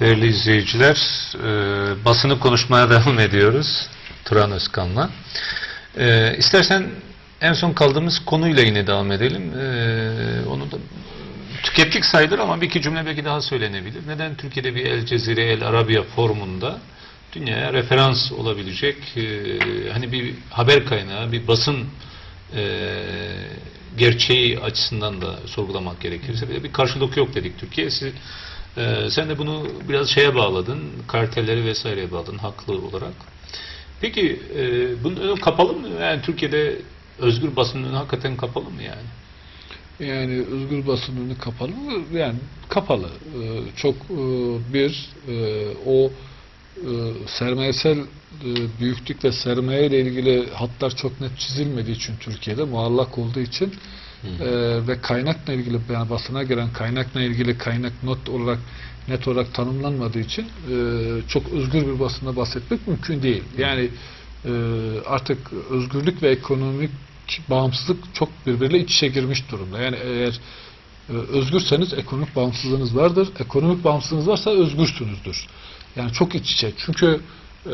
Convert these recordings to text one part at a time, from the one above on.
Değerli izleyiciler, e, basını konuşmaya devam ediyoruz Turan Özkan'la. E, istersen en son kaldığımız konuyla yine devam edelim. E, onu da tükettik sayılır ama bir iki cümle belki daha söylenebilir. Neden Türkiye'de bir El Cezire, El Arabiya formunda dünyaya referans olabilecek e, hani bir haber kaynağı, bir basın e, gerçeği açısından da sorgulamak gerekirse bir, karşılık yok dedik Türkiye. Siz, e, sen de bunu biraz şeye bağladın, kartelleri vesaireye bağladın haklı olarak. Peki e, bunun önü kapalı mı? Yani Türkiye'de özgür basının önü hakikaten kapalı mı yani? Yani özgür basın önü kapalı mı? Yani kapalı. Ee, çok e, bir e, o e, sermayesel e, büyüklük sermaye ile ilgili hatlar çok net çizilmediği için Türkiye'de muallak olduğu için e, ve kaynakla ilgili yani basına gelen kaynakla ilgili kaynak not olarak net olarak tanımlanmadığı için e, çok özgür bir basında bahsetmek mümkün değil. Yani e, artık özgürlük ve ekonomik bağımsızlık çok birbiriyle iç içe girmiş durumda. Yani eğer e, özgürseniz ekonomik bağımsızlığınız vardır. Ekonomik bağımsızlığınız varsa özgürsünüzdür. Yani çok iç içe. Çünkü e,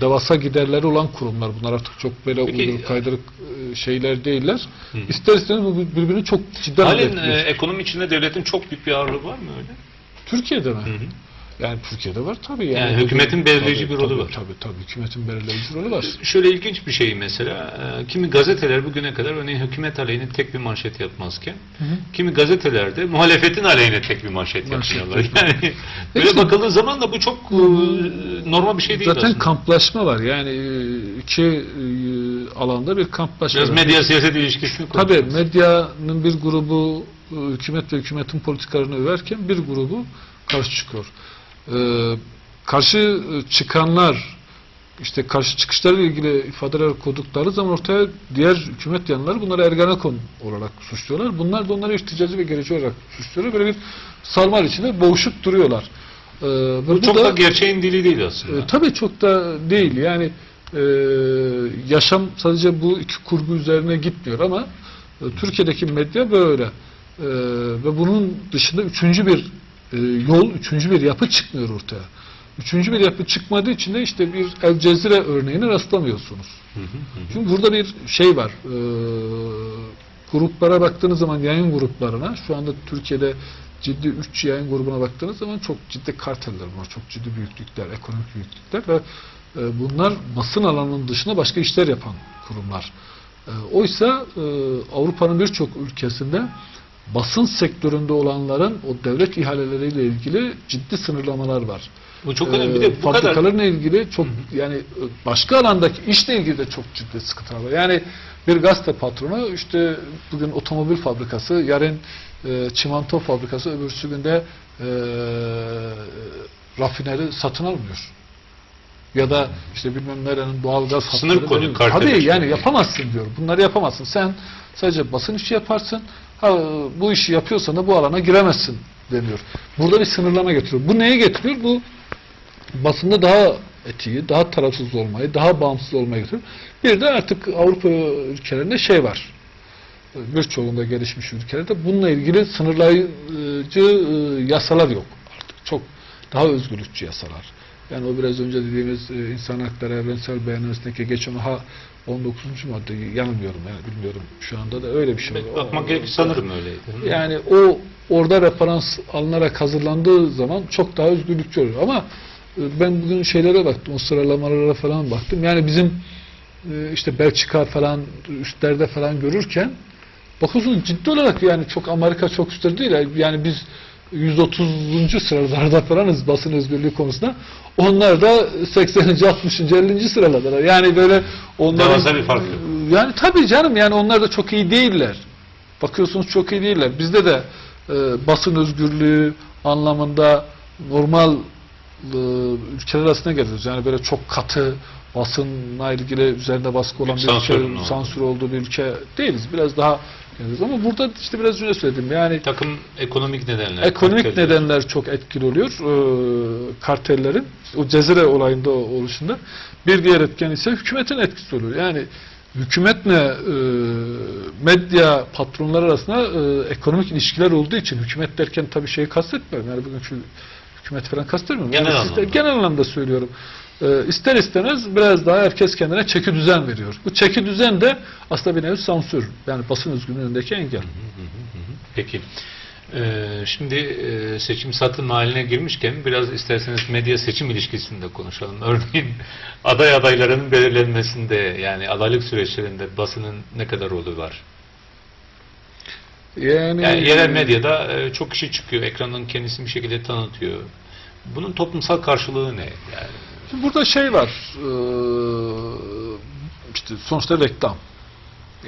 devasa giderleri olan kurumlar bunlar artık çok böyle Peki, uyduruk kaydırık e, şeyler değiller. Hı. İster istemez bu birbirini çok cidden Halen e, ekonomi içinde devletin çok büyük bir ağırlığı var mı öyle? Türkiye'de mi? Hı hı. Yani Türkiye'de var tabii. Yani, Yani hükümetin belirleyici Tabii, bir rolü var. Tabii tabii hükümetin belirleyici rolü var. Şöyle ilginç bir şey mesela, e, kimi gazeteler bugüne kadar örneğin hükümet aleyhine tek bir manşet yapmazken, kimi gazetelerde muhalefetin aleyhine tek bir manşet Manşet yapıyorlar. yapıyor. Yani böyle İşte- bakıldığı zaman da bu çok e, normal bir şey değil Zaten aslında. kamplaşma var. Yani e, iki alanda bir kamplaşma Biraz var. medya siyaset ilişkisini Tabii medyanın bir grubu hükümet ve hükümetin politikalarını överken bir grubu karşı çıkıyor. Ee, karşı e, çıkanlar işte karşı çıkışlarla ilgili ifadeler kodukları zaman ortaya diğer hükümet yanları bunları Ergenekon olarak suçluyorlar. Bunlar da onları irticacı ve gerici olarak suçluyorlar. Böyle bir sarmal içinde boğuşup duruyorlar. Ee, Bu çok da gerçeğin dili değil aslında. e, tabii çok da değil. Yani e, yaşam sadece bu iki kurgu üzerine gitmiyor ama e, Türkiye'deki medya böyle. E, ve bunun dışında üçüncü bir e, yol, üçüncü bir yapı çıkmıyor ortaya. Üçüncü bir yapı çıkmadığı için de işte bir El Cezire örneğine rastlamıyorsunuz. Hı hı hı. Çünkü burada bir şey var. E, gruplara baktığınız zaman yayın gruplarına şu anda Türkiye'de ciddi 3 yayın grubuna baktığınız zaman çok ciddi karteller var. Çok ciddi büyüklükler, ekonomik büyüklükler ve e, bunlar basın alanının dışında başka işler yapan kurumlar. E, oysa e, Avrupa'nın birçok ülkesinde basın sektöründe olanların o devlet ihaleleriyle ilgili ciddi sınırlamalar var. Bu çok önemli. Bir de Ee, bu kadar fabrikalarla ilgili çok yani başka alandaki işle ilgili de çok ciddi sıkıntılar var. Yani bir gazete patronu işte bugün otomobil fabrikası, yarın e, çimento fabrikası, öbürsü günde e, rafineri satın almıyor. Ya da işte bilmem nerenin doğalgaz Sınır koyuyor, dönüyor. kartel Tabii yani yapamazsın diyor. Bunları yapamazsın. Sen sadece basın işi yaparsın. Ha, bu işi yapıyorsan da bu alana giremezsin deniyor. Burada bir sınırlama getiriyor. Bu neye getiriyor? Bu basında daha etiği, daha tarafsız olmayı, daha bağımsız olmayı getiriyor. Bir de artık Avrupa ülkelerinde şey var. Birçoğunda gelişmiş ülkelerde bununla ilgili sınırlayıcı e, yasalar yok artık. Çok daha özgürlükçü yasalar. Yani o biraz önce dediğimiz e, insan hakları evrensel beyannamesindeeki geçen ha 19. madde yanılmıyorum yani bilmiyorum şu anda da öyle bir şey var. bakmak gerekir sanırım öyleydi. Yani o orada referans alınarak hazırlandığı zaman çok daha özgürlükçü oluyor. Ama e, ben bugün şeylere baktım, o sıralamalara falan baktım. Yani bizim e, işte Belçika falan üstlerde falan görürken bakıyorsunuz ciddi olarak yani çok Amerika çok üstte değil. Yani biz 130. sıralarda falanız basın özgürlüğü konusunda. Onlar da 80. 60. 50. sıralardalar. Yani böyle onların Devasa bir fark yok. yani tabii canım yani onlar da çok iyi değiller. Bakıyorsunuz çok iyi değiller. Bizde de e, basın özgürlüğü anlamında normal e, ülkeler arasında geliyoruz. Yani böyle çok katı basınla ilgili üzerinde baskı olan Bir bir sansür ülke, sansür olduğu bir ülke değiliz. Biraz daha geliyoruz. Ama burada işte biraz önce söyledim. Yani takım ekonomik nedenler. Ekonomik karteller. nedenler çok etkili oluyor e, kartellerin. O Cezire olayında oluşunda. Bir diğer etken ise hükümetin etkisi oluyor. Yani hükümetle e, medya patronlar arasında e, ekonomik ilişkiler olduğu için hükümet derken tabii şeyi kastetmiyorum. Yani bugün şu hükümet falan kastetmiyorum. Genel Yani anlamda. genel anlamda söylüyorum. E, ister istemez biraz daha herkes kendine çeki düzen veriyor. Bu çeki düzen de aslında bir nevi sansür. Yani basın özgürlüğündeki engel. Peki. Ee, şimdi e, seçim satın haline girmişken biraz isterseniz medya seçim ilişkisinde konuşalım. Örneğin aday adaylarının belirlenmesinde yani adaylık süreçlerinde basının ne kadar rolü var? Yani, Yani yerel medyada e, çok kişi çıkıyor, ekranın kendisini bir şekilde tanıtıyor. Bunun toplumsal karşılığı ne? Yani Şimdi burada şey var. eee, işte sonuçta reklam.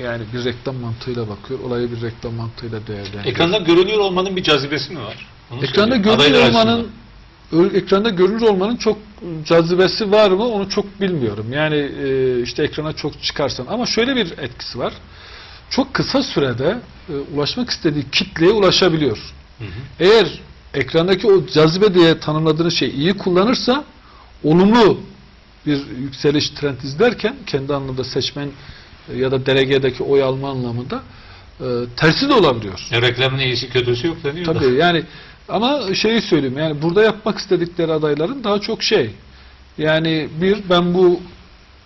Yani bir reklam mantığıyla bakıyor. Olayı bir reklam mantığıyla değerlendiriyor. ekranda görünüyor olmanın bir cazibesi mi var? Onu Ekranda söyleyeyim. görünür olmanın ekranda görünür olmanın çok cazibesi var mı onu çok bilmiyorum. Yani e, işte ekrana çok çıkarsan ama şöyle bir etkisi var. Çok kısa sürede e, ulaşmak istediği kitleye ulaşabiliyor. Hı hı. Eğer ekrandaki o cazibe diye tanımladığınız şeyi iyi kullanırsa olumlu bir yükseliş trend izlerken kendi anlamda seçmen e, ya da delegedeki oy alma anlamında e, tersi de olabiliyor. E, reklamın iyisi kötüsü yok deniyor da. Tabii yani ama şeyi söyleyeyim yani burada yapmak istedikleri adayların daha çok şey yani bir ben bu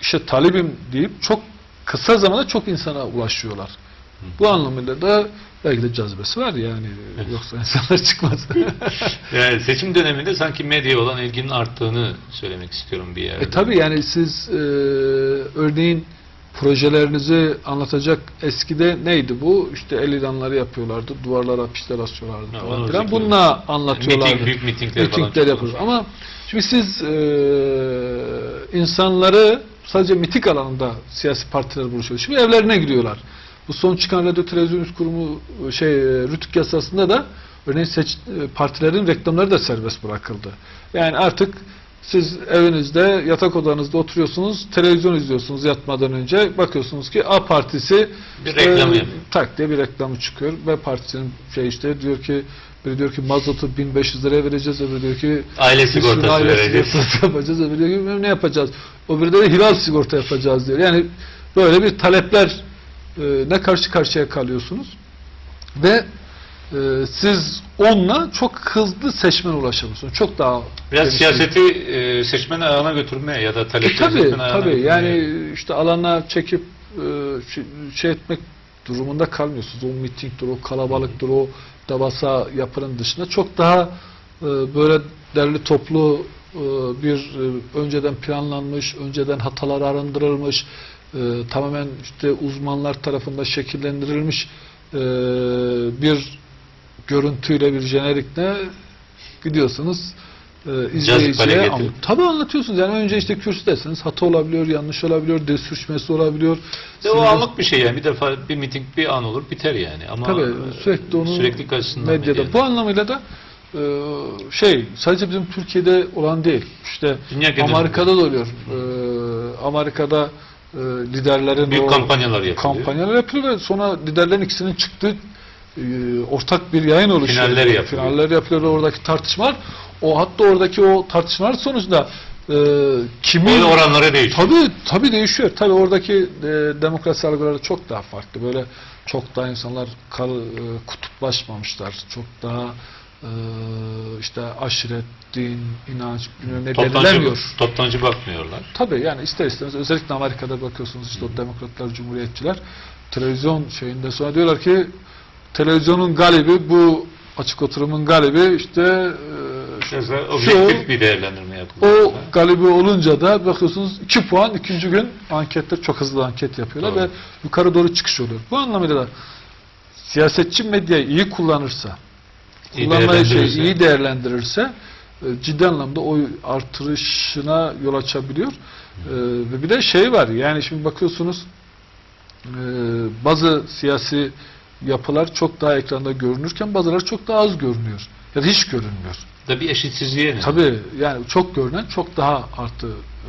işe talibim deyip çok kısa zamanda çok insana ulaşıyorlar. Bu anlamıyla da belki de cazibesi var yani yoksa insanlar çıkmaz. Yani seçim döneminde sanki medyaya olan ilginin arttığını söylemek istiyorum bir yerde. e tabi yani siz e, örneğin projelerinizi anlatacak eskide neydi bu? İşte el ilanları yapıyorlardı, duvarlara pişler asıyorlardı falan filan. Bununla anlatıyorlardı. Miting, büyük mitingler mitingler yapıyoruz. Ama şimdi siz e, insanları sadece miting alanında siyasi partiler buluşuyor. Şimdi evlerine giriyorlar. Bu son çıkan radyo televizyon üst kurumu şey e, rütük yasasında da örneğin seç, e, partilerin reklamları da serbest bırakıldı. Yani artık siz evinizde yatak odanızda oturuyorsunuz, televizyon izliyorsunuz yatmadan önce bakıyorsunuz ki A partisi Bir reklamı yapıyor. tak diye bir reklamı çıkıyor. B partisinin şey işte diyor ki biri diyor ki mazotu 1500 liraya vereceğiz, öbürü diyor ki Aile sigortası aile vereceğiz. sigortası yapacağız, öbürü diyor ki ne yapacağız. Öbürü de hilal sigorta yapacağız diyor. Yani böyle bir talepler e, ne karşı karşıya kalıyorsunuz ve e, siz onunla çok hızlı seçmene ulaşabiliyorsunuz. Çok daha Biraz siyaseti e, seçmen ayağına götürmeye ya da e talepleri tabii seçmen ayağına tabii götürmeye. yani işte alana çekip e, şey, etmek durumunda kalmıyorsunuz. O mitingdir, o kalabalıktır, o devasa yapının dışında çok daha e, böyle derli toplu e, bir e, önceden planlanmış, önceden hatalar arındırılmış, e, tamamen işte uzmanlar tarafından şekillendirilmiş e, bir görüntüyle bir jenerikle gidiyorsunuz e, izleyiciye Tabii anlatıyorsunuz. Yani önce işte kürsüdesiniz. Hata olabiliyor, yanlış olabiliyor, dil sürçmesi olabiliyor. De o anlık bir şey yani bir defa bir miting bir an olur biter yani ama Tabii e, sürekli onu sürekli medyada. medyanın. Bu anlamıyla da e, şey sadece bizim Türkiye'de olan değil. İşte Dünya. Amerika'da da oluyor. E, Amerika'da e, liderlerin büyük kampanyalar yapılıyor. kampanyalar yapılıyor ve sonra liderlerin ikisinin çıktığı e, ortak bir yayın oluşuyor. Finaller yapılıyor. Finaller yapılıyor ve oradaki tartışmalar o hatta oradaki o tartışmalar sonucunda e, kimin Oy oranları değişiyor. Tabii tabii değişiyor. Tabii oradaki e, demokrasi algıları çok daha farklı. Böyle çok daha insanlar kal, e, kutuplaşmamışlar. Çok daha e, işte aşiret, din, inanç bilmem ne Toptancı, belirlemiyor. toptancı bakmıyorlar. Tabii yani ister istemez özellikle Amerika'da bakıyorsunuz işte o demokratlar, cumhuriyetçiler televizyon şeyinde sonra diyorlar ki televizyonun galibi bu açık oturumun galibi işte e, objektif bir değerlendirme yapılıyor. o galibi olunca da bakıyorsunuz 2 puan ikinci gün anketler çok hızlı anket yapıyorlar Doğru. ve yukarı doğru çıkış oluyor. Bu anlamıyla da siyasetçi medyayı iyi kullanırsa, kullanmayı şey iyi değerlendirirse e, ciddi anlamda oy artırışına yol açabiliyor. E, ve bir de şey var yani şimdi bakıyorsunuz e, bazı siyasi yapılar çok daha ekranda görünürken bazıları çok daha az görünüyor. Ya da hiç görünmüyor. Da bir eşitsizliğe ne? Tabii yani çok görünen çok daha artı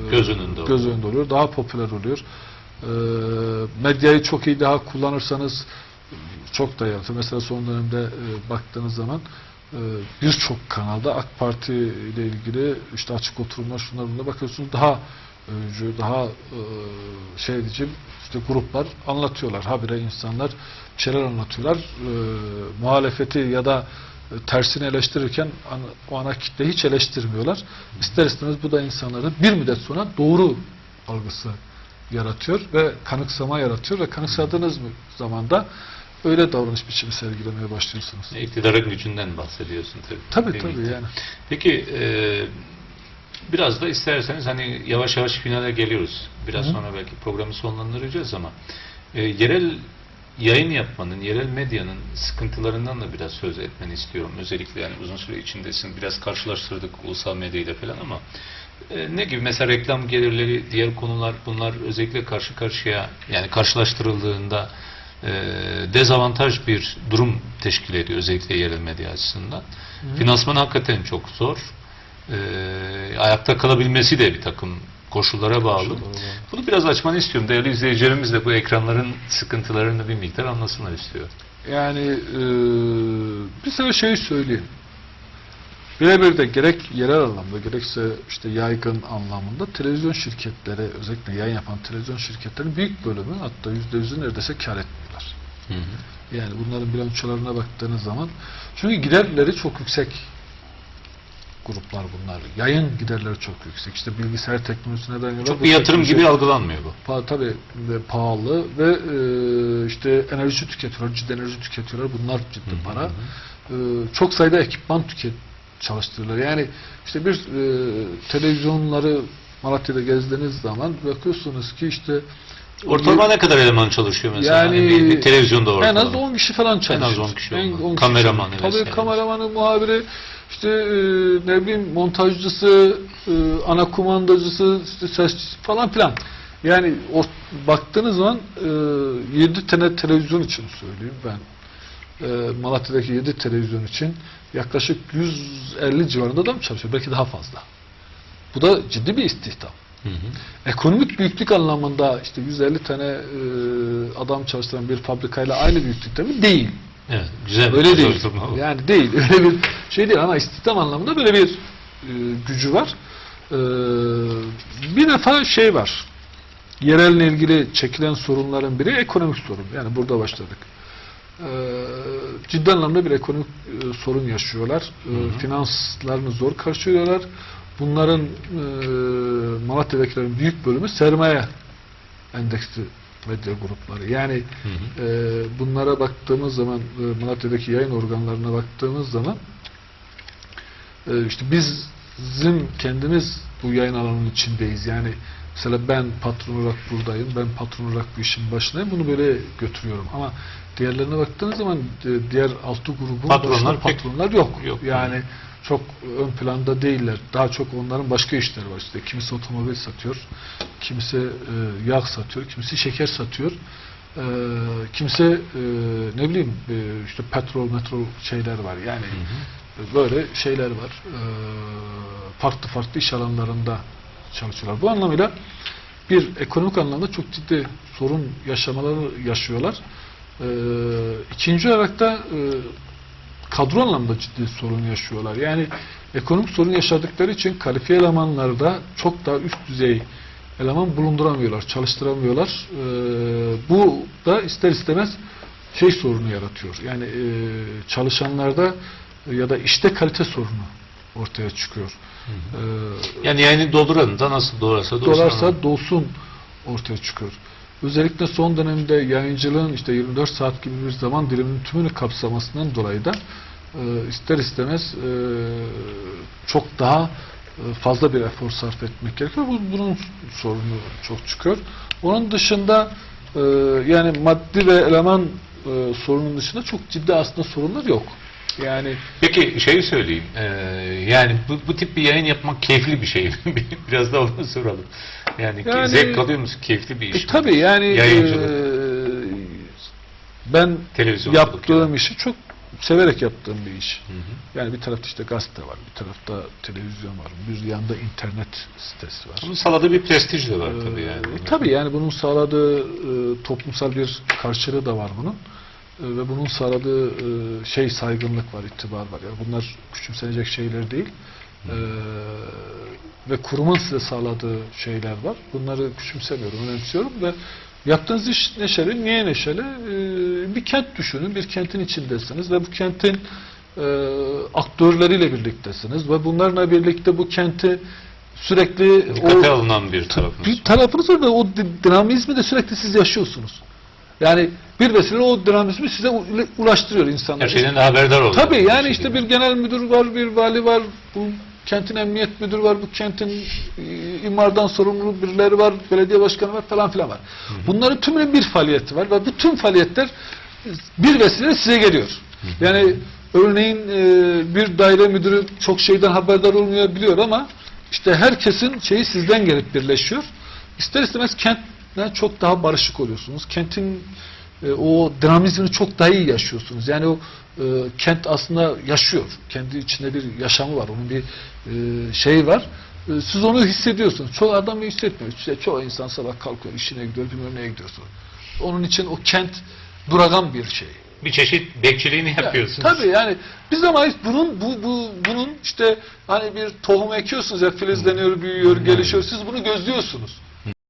e, Göz önünde oluyor. göz önünde oluyor. Daha popüler oluyor. E, medyayı çok iyi daha kullanırsanız çok da. Mesela son dönemde e, baktığınız zaman e, birçok kanalda AK Parti ile ilgili işte açık oturumlar şunlar bunlar bakıyorsunuz daha öncü, daha e, şey edici işte gruplar anlatıyorlar. Habire insanlar bir şeyler anlatıyorlar. E, muhalefeti ya da e, tersini eleştirirken o ana kitle hiç eleştirmiyorlar. İster istemez bu da insanlarda bir müddet sonra doğru algısı yaratıyor ve kanıksama yaratıyor ve kanıksadığınız zaman da öyle davranış biçimi sergilemeye başlıyorsunuz. İktidarın gücünden bahsediyorsun tabii. Tabii Değil mi? tabii yani. Peki e, biraz da isterseniz hani yavaş yavaş finale geliyoruz. Biraz Hı. sonra belki programı sonlandıracağız ama e, yerel yayın yapmanın, yerel medyanın sıkıntılarından da biraz söz etmeni istiyorum. Özellikle yani uzun süre içindesin. Biraz karşılaştırdık ulusal medyayla falan ama e, ne gibi mesela reklam gelirleri, diğer konular bunlar özellikle karşı karşıya yani karşılaştırıldığında dezavantaj bir durum teşkil ediyor özellikle yerel medya açısından. Finansman hakikaten çok zor. E, ayakta kalabilmesi de bir takım koşullara bağlı. Koşullara. Bunu biraz açmanı istiyorum. Değerli izleyicilerimiz de bu ekranların sıkıntılarını bir miktar anlasınlar istiyor. Yani e, bir sefer şeyi söyleyeyim. Birebir de gerek yerel anlamda gerekse işte yaygın anlamında televizyon şirketleri özellikle yayın yapan televizyon şirketlerinin büyük bölümü hatta yüzde yüzü neredeyse kar etmiyorlar. Hı hı. Yani bunların bilançolarına baktığınız zaman çünkü giderleri çok yüksek gruplar bunlar. Yayın giderleri çok yüksek. İşte bilgisayar teknolojisine dayanıyorlar. Çok bir yatırım gibi algılanmıyor bu. Pa, tabii ve pahalı ve e, işte enerji tüketiyorlar, ciddi enerji tüketiyorlar. Bunlar ciddi Hı hı para. E, çok sayıda ekipman tüket çalıştırırlar. Yani işte bir e, televizyonları Malatya'da gezdiğiniz zaman bakıyorsunuz ki işte Ortalama ne kadar eleman çalışıyor mesela? Yani Hani bir, bir televizyonda ortalama. en az 10 kişi falan çalışıyor. 10 kişi En- olmalı. 10 kişi Kameramanı çalışıyor. Tabii kameramanı, muhabiri, işte e, ne bileyim montajcısı, e, ana kumandacısı, işte sesçisi falan filan. Yani o baktığınız zaman e, 7 tane televizyon için söyleyeyim ben. E, Malatya'daki 7 televizyon için yaklaşık 150 civarında adam çalışıyor. Belki daha fazla. Bu da ciddi bir istihdam. Hı hı. Ekonomik büyüklük anlamında işte 150 tane e, adam çalıştıran bir fabrikayla aynı büyüklükte mi? Değil. Evet, güzel bir Öyle değil. bu. Yani değil. Öyle bir şey değil ama istihdam anlamında böyle bir e, gücü var. E, bir defa şey var. Yerelle ilgili çekilen sorunların biri ekonomik sorun. Yani burada başladık. E, ciddi anlamda bir ekonomik e, sorun yaşıyorlar. E, Hı hı. Finanslarını zor karşılıyorlar. Bunların e, Malatya'dakilerin büyük bölümü sermaye endeksli medya grupları. Yani Hı hı. e, bunlara baktığımız zaman e, Malatya'daki yayın organlarına baktığımız zaman e, işte biz bizim kendimiz bu yayın alanının içindeyiz. Yani mesela ben patron olarak buradayım. Ben patron olarak bu işin başındayım. Bunu böyle götürüyorum. Ama diğerlerine baktığınız zaman e, diğer altı grubun Patronlar pek- patronlar yok. yok. Yani çok ön planda değiller. Daha çok onların başka işleri var. İşte kimisi otomobil satıyor, kimisi e, yağ satıyor, kimisi şeker satıyor. E, kimse e, ne bileyim e, işte petrol, metrol şeyler var. Yani Hı hı. böyle şeyler var. E, farklı farklı iş alanlarında çalışıyorlar. Bu anlamıyla bir ekonomik anlamda çok ciddi sorun yaşamaları yaşıyorlar. E, ikinci olarak da e, kadro anlamda ciddi sorun yaşıyorlar. Yani ekonomik sorun yaşadıkları için kalifiye elemanlarda çok daha üst düzey eleman bulunduramıyorlar, çalıştıramıyorlar. Ee, bu da ister istemez şey sorunu yaratıyor. Yani e, çalışanlarda ya da işte kalite sorunu ortaya çıkıyor. Ee, Yani yayını dolduranın da nasıl dolarsa dolsun. dolarsa dolsun ortaya çıkıyor. Özellikle son dönemde yayıncılığın işte 24 saat gibi bir zaman diliminin tümünü kapsamasından dolayı da e, ister istemez e, çok daha e, fazla bir efor sarf etmek gerekiyor. Bu, bunun sorunu çok çıkıyor. Onun dışında e, yani maddi ve eleman e, sorunun dışında çok ciddi aslında sorunlar yok. Yani Peki şey söyleyeyim. eee, yani bu, bu tip bir yayın yapmak keyifli bir şey. Biraz da onu soralım. Yani, Yani- zevk alıyor musun? Keyifli bir iş e, mi? tabii yani Yayıncılık. e, ben Televizyonculuk yaptığım işi çok severek yaptığım bir iş. Hı hı. Yani bir tarafta işte gazete var, bir tarafta televizyon var, bir yanda internet sitesi var. Bunun sağladığı bir prestij de var Ee, tabii yani. e, tabii yani bunun sağladığı e, toplumsal bir karşılığı da var bunun. E, ve bunun sağladığı e, şey saygınlık var, itibar var. Yani bunlar küçümsenecek şeyler değil. E, ve kurumun size sağladığı şeyler var. Bunları küçümsemiyorum, önemsiyorum ve yaptığınız iş neşeli. Niye neşeli? E, bir kent düşünün, bir kentin içindesiniz ve bu kentin e, aktörleriyle birliktesiniz ve bunlarla birlikte bu kenti sürekli Dikkate o alınan bir tarafımız. bir tarafınız var ve o di- dinamizmi de sürekli siz yaşıyorsunuz. Yani bir vesile o dinamizmi size ulaştırıyor insanlar. Her şeyden de haberdar oluyor. Tabii yani işte bir genel müdür var, bir vali var, bu kentin emniyet müdürü var, bu kentin e, imardan sorumlu birileri var, belediye başkanı var falan filan var. Bunların tümünün bir faaliyeti var ve bu tüm faaliyetler bir vesile size geliyor. Yani örneğin e, bir daire müdürü çok şeyden haberdar olmayabiliyor ama işte herkesin şeyi sizden gelip birleşiyor. İster istemez kentle çok daha barışık oluyorsunuz. Kentin e, o dinamizmini çok daha iyi yaşıyorsunuz. Yani o e, kent aslında yaşıyor. Kendi içinde bir yaşamı var. Onun bir e, şeyi var. E, siz onu hissediyorsunuz. Çoğu adam hissetmiyor. İşte çoğu insan sabah kalkıyor, işine gidiyor, bilmem neye gidiyorsun. Onun için o kent duragan bir şey. bir çeşit bekçiliğini yapıyorsunuz. Tabii yani biz ama bunun bu, bu bunun işte hani bir tohum ekiyorsunuz ya filizleniyor, büyüyor, gelişiyor. Siz bunu gözlüyorsunuz.